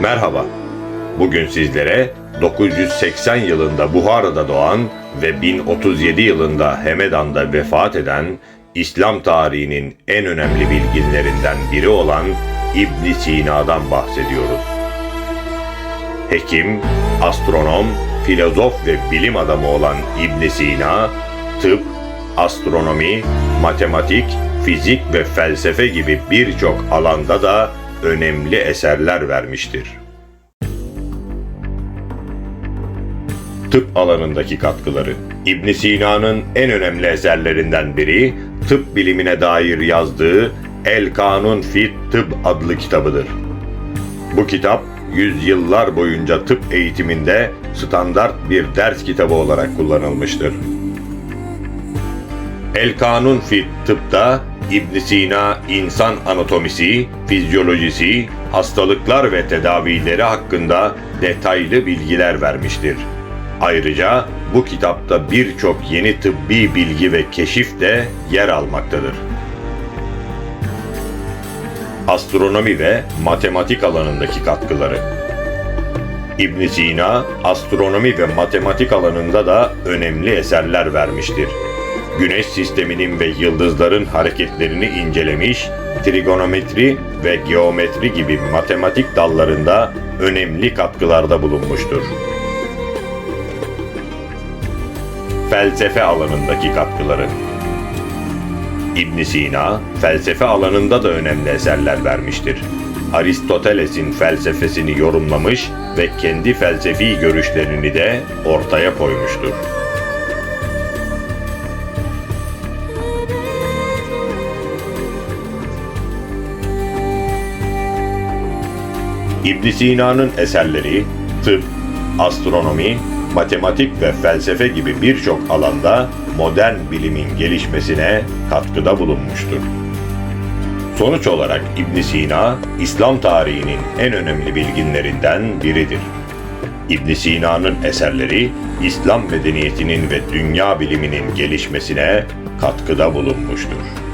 Merhaba. Bugün sizlere 980 yılında Buhara'da doğan ve 1037 yılında Hemedan'da vefat eden İslam tarihinin en önemli bilginlerinden biri olan İbn Sina'dan bahsediyoruz. Hekim, astronom, filozof ve bilim adamı olan İbn Sina, tıp, astronomi, matematik, fizik ve felsefe gibi birçok alanda da önemli eserler vermiştir. Tıp alanındaki katkıları İbn Sina'nın en önemli eserlerinden biri tıp bilimine dair yazdığı El Kanun Fit Tıp adlı kitabıdır. Bu kitap yüzyıllar boyunca tıp eğitiminde standart bir ders kitabı olarak kullanılmıştır. El Kanun Fit Tıp'ta İbn Sina insan anatomisi, fizyolojisi, hastalıklar ve tedavileri hakkında detaylı bilgiler vermiştir. Ayrıca bu kitapta birçok yeni tıbbi bilgi ve keşif de yer almaktadır. Astronomi ve matematik alanındaki katkıları İbn Sina, astronomi ve matematik alanında da önemli eserler vermiştir. Güneş sisteminin ve yıldızların hareketlerini incelemiş, trigonometri ve geometri gibi matematik dallarında önemli katkılarda bulunmuştur. Felsefe alanındaki katkıları İbn Sina, felsefe alanında da önemli eserler vermiştir. Aristoteles'in felsefesini yorumlamış ve kendi felsefi görüşlerini de ortaya koymuştur. İbn Sina'nın eserleri tıp, astronomi, matematik ve felsefe gibi birçok alanda modern bilimin gelişmesine katkıda bulunmuştur. Sonuç olarak İbn Sina, İslam tarihinin en önemli bilginlerinden biridir. İbn Sina'nın eserleri İslam medeniyetinin ve dünya biliminin gelişmesine katkıda bulunmuştur.